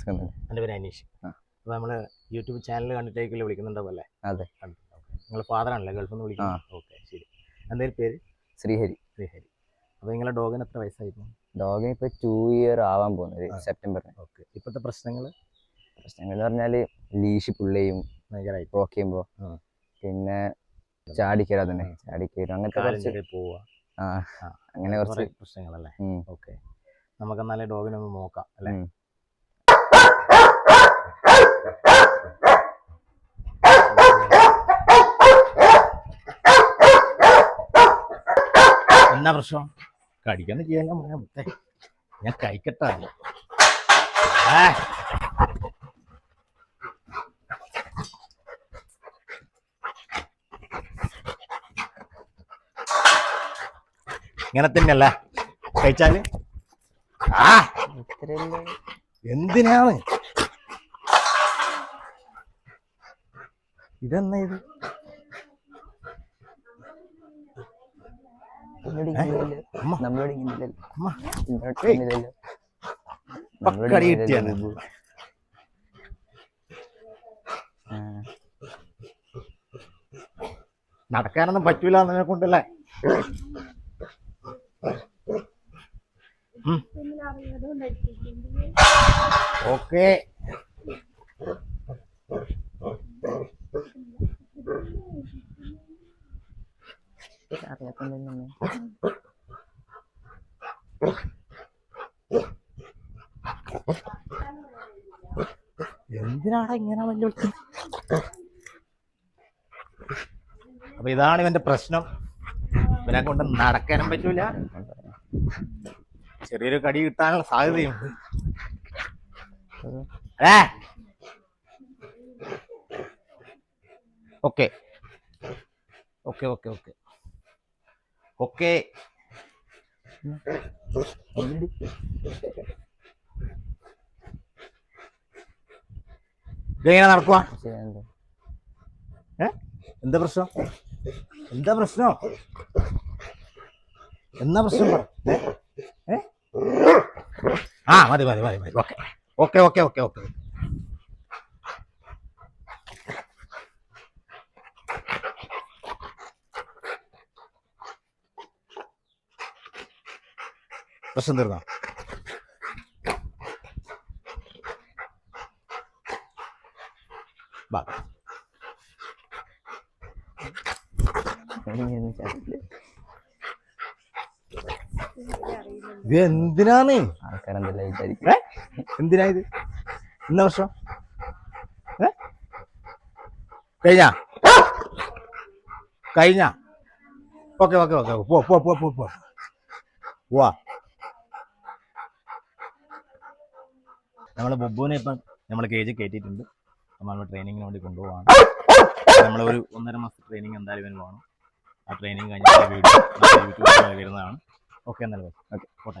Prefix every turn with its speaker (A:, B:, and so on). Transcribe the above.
A: സുഖം.
B: എന്റെ പേര് അനീഷ്. അപ്പോൾ നമ്മൾ യൂട്യൂബ് ചാനൽ കണ്ടിട്ടേക്കല്ലേ വിളിക്കുന്നുണ്ടോ അല്ലേ
A: അതെ.
B: നിങ്ങൾ ഫാദറാണല്ലേ ഗൾഫിൽ നിന്ന് വിളിക്കുന്നത് ഓക്കെ ശരി. എന്തേലും പേര്?
A: ശ്രീഹരി.
B: ശ്രീഹരി. അപ്പോൾ നിങ്ങളെ ഡോഗിന് എത്ര വയസ്സായിരുന്നു?
A: ഡോഗിന് ഇപ്പൊ ടു ഇയർ ആവാൻ പോകുന്നത്. സെപ്റ്റംബറിന്.
B: ഓക്കെ. ഇപ്പോഴത്തെ പ്രശ്നങ്ങൾ
A: പ്രശ്നങ്ങൾ എന്ന് പറഞ്ഞാൽ ലീഷ് പുള്ളയും
B: ഭയങ്കരമായിട്ട്
A: വോക്ക്
B: ചെയ്യുമ്പോൾ
A: പിന്നെ ചാടിക്കര തന്നെ ചാടിക്കരും അങ്ങനത്തെ കുറച്ച്
B: പോവുക.
A: ആ. അങ്ങനെ കുറച്ച്
B: പ്രശ്നങ്ങളല്ലേ. ഓക്കെ. നമുക്ക് എന്നാലേ ഡോഗിനെ ഒന്ന് നോക്കാം അല്ലേ? എന്നാ പ്രശ്നം? കടിക്കാന്ന് ചെയ്യാൻ പറയാൻ മുത്തേ ഞാൻ കഴിക്കട്ടെ. ഇങ്ങനെ തന്നെയല്ല?
A: കഴിച്ചാൽ?
B: എന്തിനാണ്? ഇതെന്നാ ഇത്?
A: നമ്മളോട്
B: ഏയ്. പക്കടി കിട്ടിയാണ്. നടക്കാനൊന്നും പറ്റൂല എന്നതിനെ കൊണ്ടല്ലേ? ഓക്കെ
A: എന്തിനാണ് തന്നെ.
B: എന്തിനാടാ ഇങ്ങനെ വലിയ അപ്പൊ ഇതാണ് ഇവന്റെ പ്രശ്നം. ഇവനെ കൊണ്ട് നടക്കാനും പറ്റൂല. ചെറിയൊരു കടി കിട്ടാനുള്ള സാധ്യതയുണ്ട്. Okay. Okay okay okay. Okay. ഇതെങ്ങനെ നടക്കുക
A: എന്താ?
B: പ്രശ്നം? എന്താ പ്രശ്നം? എന്നാ പ്രശ്നം? പറ? ആ മതി മതി മതി മതി. Okay. Okay okay okay okay. പ്രശ്നം തീർന്ന? ഇത് എന്തിനാണ്
A: ആൾക്കാരെന്തെല്ലാം വിചാരിക്കും.
B: ഏ? എന്തിനാ ഇത്? ഇന്ന വർഷം കഴിഞ്ഞ? കഴിഞ്ഞ? ഓക്കെ ഓക്കെ ഓക്കെ പോ പോ പോ പോ പോ. പോവാ. നമ്മളെ ബൊബുവിനെ ഇപ്പം നമ്മൾ കേജ് കയറ്റിയിട്ടുണ്ട് നമ്മൾ ട്രെയിനിങ്ങിന് വേണ്ടി കൊണ്ടുപോവാണ്. നമ്മൾ ഒരു ഒന്നര മാസം ട്രെയിനിങ് എന്തായാലും ഇവന് വേണം. ആ ട്രെയിനിങ് കഴിഞ്ഞിട്ട് വീഡിയോ വരുന്നതാണ്. ഓക്കെ എന്നാലും ഓക്കെ. പോട്ടെ.